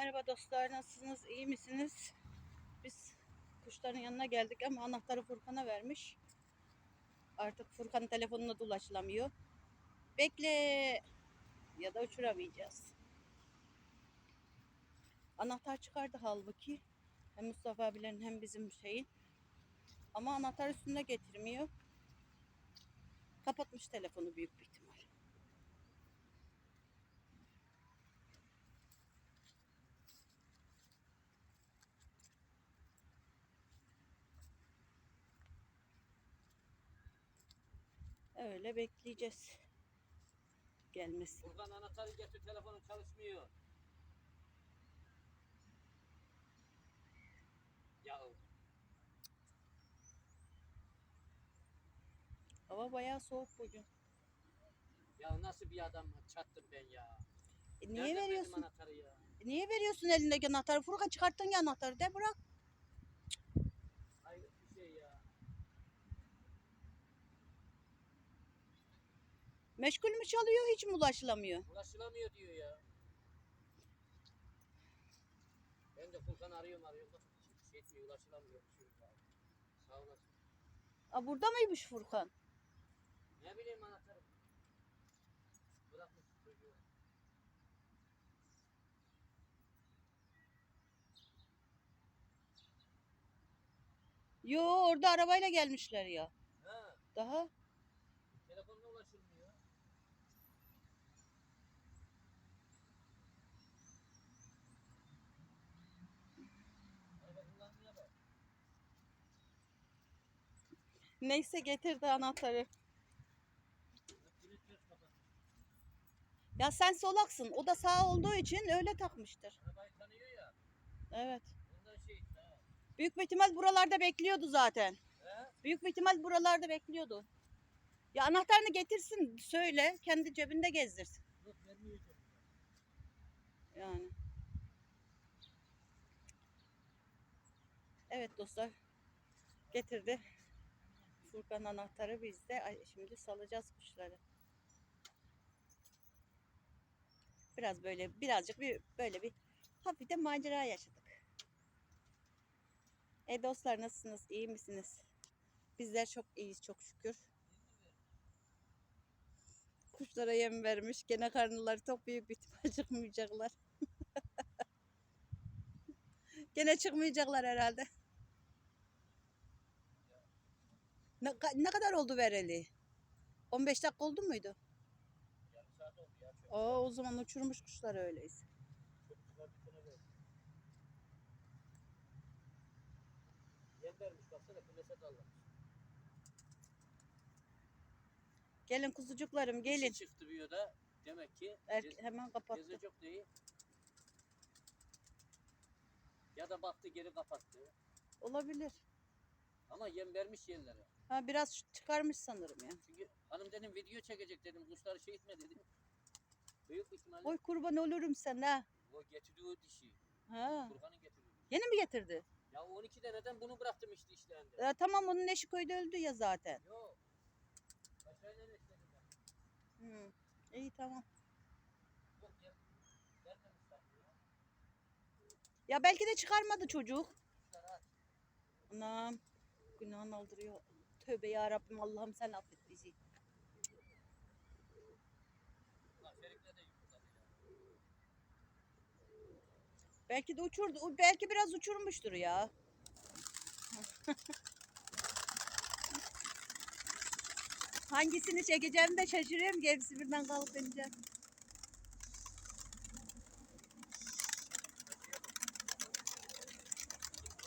Merhaba dostlar, nasılsınız? İyi misiniz? Biz kuşların yanına geldik ama anahtarı Furkan'a vermiş. Artık Furkan'ın telefonuna da ulaşılamıyor. Bekle ya da uçuramayacağız. Anahtar çıkardı halbuki. Hem Mustafa abilerin hem bizim şeyin. Ama anahtar üstünde getirmiyor. Kapatmış telefonu büyük bir ihtimal. Öyle bekleyeceğiz. Gelmesi. Buradan anahtarı getir telefonun çalışmıyor. Ya Hava bayağı soğuk bugün. ya nasıl bir adam çattım ben ya. E niye verdim veriyorsun? anahtarı ya? E niye veriyorsun elindeki anahtarı? Furkan çıkarttın ya anahtarı de bırak. Hayret bir şey ya. Meşgul mü çalıyor hiç mi ulaşılamıyor? Ulaşılamıyor diyor ya. Ben de Furkan'ı arıyorum arıyorum. Bak, hiç şey etmiyor ulaşılamıyor. Sağ olasın. Aa, burada mıymış Furkan? Ne bileyim anahtarı. Bırakmış çocuğu. Yo orada arabayla gelmişler ya. Ha, Daha telefonla ulaşılmıyor. Neyse getirdi anahtarı. Ya sen solaksın. O da sağ olduğu için öyle takmıştır. Evet. Şey. Büyük bir ihtimal buralarda bekliyordu zaten. Büyük bir ihtimal buralarda bekliyordu. Ya anahtarını getirsin söyle. Kendi cebinde gezdirsin. Yani. Evet dostlar. Getirdi. Furkan anahtarı bizde. Ay, Şimdi salacağız kuşları. Biraz böyle birazcık bir böyle bir hafif de macera yaşadık. E dostlar nasılsınız? İyi misiniz? Bizler çok iyiyiz çok şükür. Kuşlara yem vermiş. Gene karnıları tok büyük bir ihtimal çıkmayacaklar. Gene çıkmayacaklar herhalde. Ne, ne kadar oldu vereli? 15 dakika oldu muydu? Yarım saat oldu ya. Çok, Oo, o zaman uçurmuş kuşlar öyleyse. Yem vermiş baksana kümese dallamış. Gelin kuzucuklarım gelin. Dişi çıktı bir yoda. Demek ki Er, cez- hemen kapattı. gezecek değil. Ya da baktı geri kapattı. Olabilir. Ama yem vermiş yerlere. Ha biraz çıkarmış sanırım ya. Çünkü hanım dedim video çekecek dedim. Kuşları şey etme dedim. Büyük ihtimalle Oy kurban olurum sen ha. o getirdiği o dişi. Ha. Kurbanın getirdiği. Yeni mi getirdi? Ya 12 deneden bunu bıraktım işte işlerinde. E, tamam onun eşi köyde öldü ya zaten. Yok. Başarıyla ekledim ben. Hı. İyi tamam. Yok ya. Vermemişler ya. Ya belki de çıkarmadı çocuk. Kuşlar Anam günahını aldırıyor. Tövbe ya Rabbim Allah'ım sen affet bizi. Belki de uçurdu. Belki biraz uçurmuştur ya. Hangisini çekeceğim de şaşırıyorum ki birden kalkınca.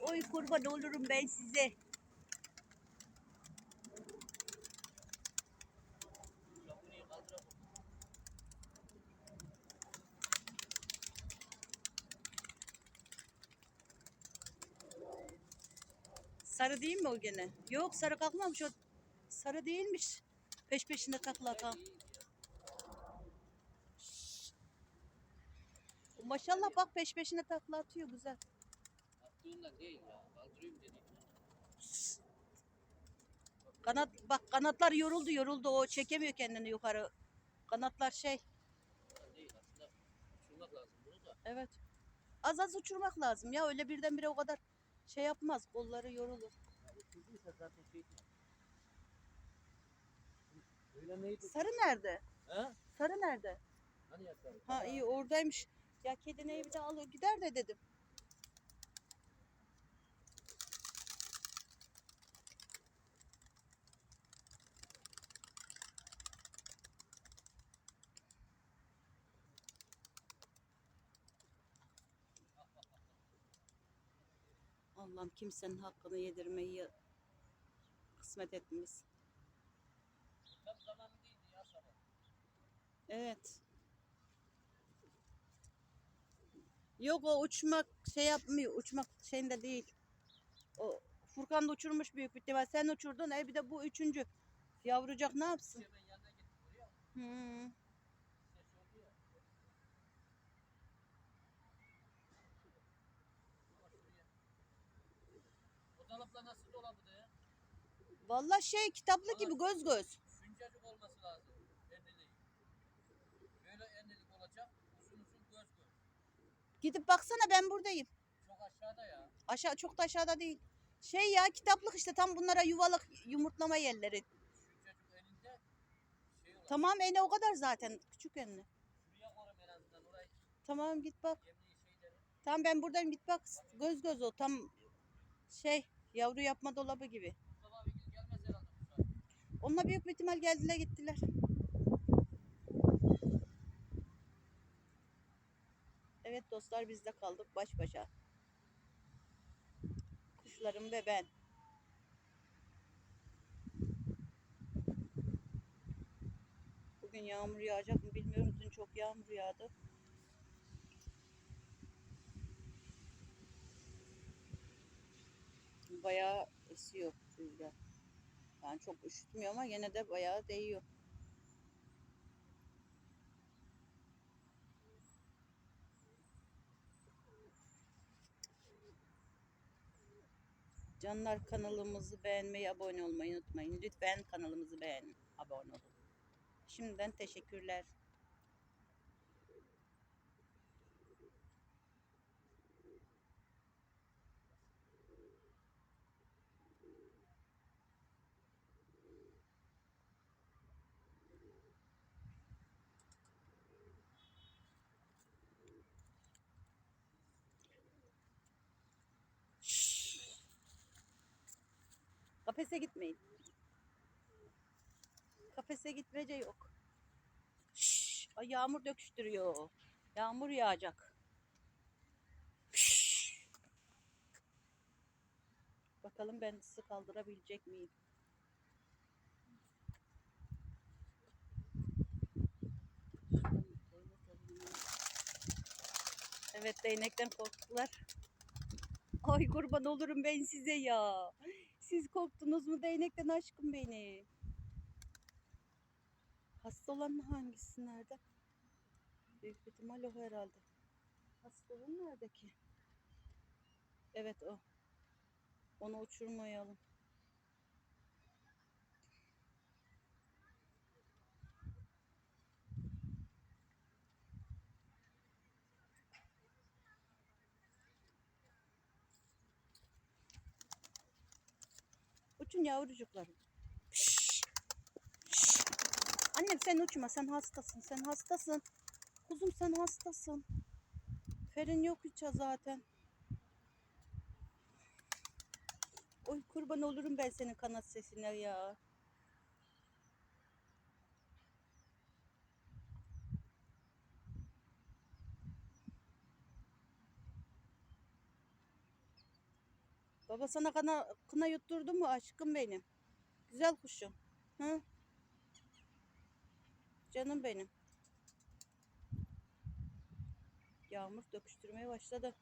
Oy kurban olurum ben size. Sarı değil mi o gene? Yok sarı kalkmamış o. Sarı değilmiş. Peş peşinde takla atan. İyi ya. Maşallah bak peş peşine takla atıyor güzel. Attığında değil ya. Kaldırayım dedim. Kanat bak kanatlar yoruldu yoruldu o çekemiyor kendini yukarı. Kanatlar şey Değil aslında. Lazım evet. Az az uçurmak lazım ya öyle birdenbire o kadar şey yapmaz. Kolları yorulur. Ya uçurduysa zaten şey etmez. Öyle neydi? Sarı nerede? Ha? Sarı nerede? Hani yatar? Ha iyi oradaymış. Ya kedi neyi bir de alır gider de dedim. Allah'ım kimsenin hakkını yedirmeyi kısmet sabah. Evet. Yok o uçmak şey yapmıyor. Uçmak şeyinde değil. O Furkan da uçurmuş büyük bir ihtimal. Sen uçurdun. E bir de bu üçüncü. Yavrucak ne yapsın? Hmm. Ses oldu ya. Ama şuraya. Nasıl dolabı da ya? Vallahi şey kitaplık gibi göz göz. Şuncacık olması lazım. Endili. Böyle endilik olacak. Uzun uzun göz göz. Gidip baksana ben buradayım. Çok aşağıda ya. Aşağı çok da aşağıda değil. Şey ya kitaplık işte tam bunlara yuvalık yumurtlama yerleri. Şuncacık elinde şey. Tamam ene o kadar zaten. Küçük ene. Şuraya koyarım en azından. Orayı Tamam git bak. yemliği şeyleri. Tamam ben buradayım git bak. Göz göz o tam şey yavru yapma dolabı gibi. Mustafa abi gelmez herhalde bu saat. Onunla büyük bir ihtimal geldiler gittiler. Evet dostlar biz de kaldık baş başa. Kuşlarım ve ben. Bugün yağmur yağacak mı bilmiyorum. Dün çok yağmur yağdı. Bayağı esiyor rüzgar. Yani çok üşütmüyor ama yine de bayağı değiyor. Canlar kanalımızı beğenmeyi, abone olmayı unutmayın. Lütfen kanalımızı beğenin, abone olun. Şimdiden teşekkürler. Kafese gitmeyin. Kafese gitmece yok. Şşş, ay yağmur döküştürüyor. Yağmur yağacak. Şşş. Bakalım ben sizi kaldırabilecek miyim? Evet değnekten korktular. Ay kurban olurum ben size ya. Siz korktunuz mu değnekten aşkım beni? Hasta olan hangisi nerede? Büyük ihtimal o herhalde. Hasta olan nerede ki? Evet o. Onu uçurmayalım. Uçun yavrucuklarım. Şşş. Şşş. Annem sen uçma sen hastasın sen hastasın. Kuzum sen hastasın. Ferin yok hiç zaten. Oy kurban olurum ben senin kanat sesine ya. Baba sana kana, kına yutturdu mu aşkım benim? Güzel kuşum. Hı? Canım benim. Yağmur döküştürmeye başladı.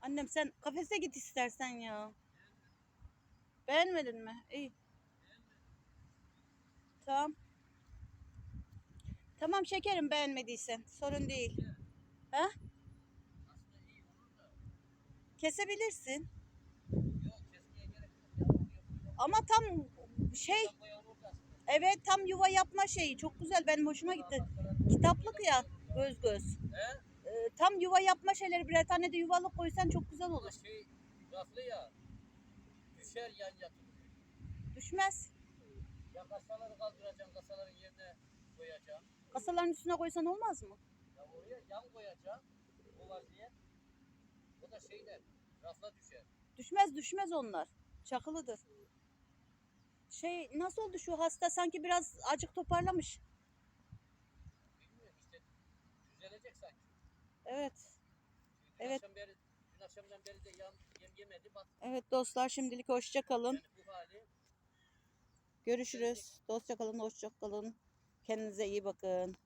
Annem sen kafese git istersen ya. Beğenmedin mi? İyi. Tamam. Tamam şekerim beğenmediysen. Sorun değil. Ha? Aslında iyi olur da. Kesebilirsin. Ama tam şey. Evet tam yuva yapma şeyi çok güzel benim hoşuma gitti. Kitaplık ya göz göz. Ee, tam yuva yapma şeyleri birer tane de yuvalık koysan çok güzel olur. şey raflı ya. Düşer yan yatır. Düşmez. Ya kasaları kaldıracaksın, kasaların yerine koyacaksın. Kasaların üstüne koysan olmaz mı? Ya oraya yan koyacaksın. O vaziyet. O da şeyler, rafla düşer. Düşmez düşmez onlar. Çakılıdır. Şey nasıl oldu şu hasta sanki biraz acık toparlamış. Bilmiyorum işte düzelecek sanki. Evet. Dün Evet. Akşam beri, dün akşamdan beri de yan, yem yemedi. Bak Evet dostlar şimdilik hoşça kalın. yani bu hali Görüşürüz. Dostça kalın, hoşça kalın. Kendinize iyi bakın.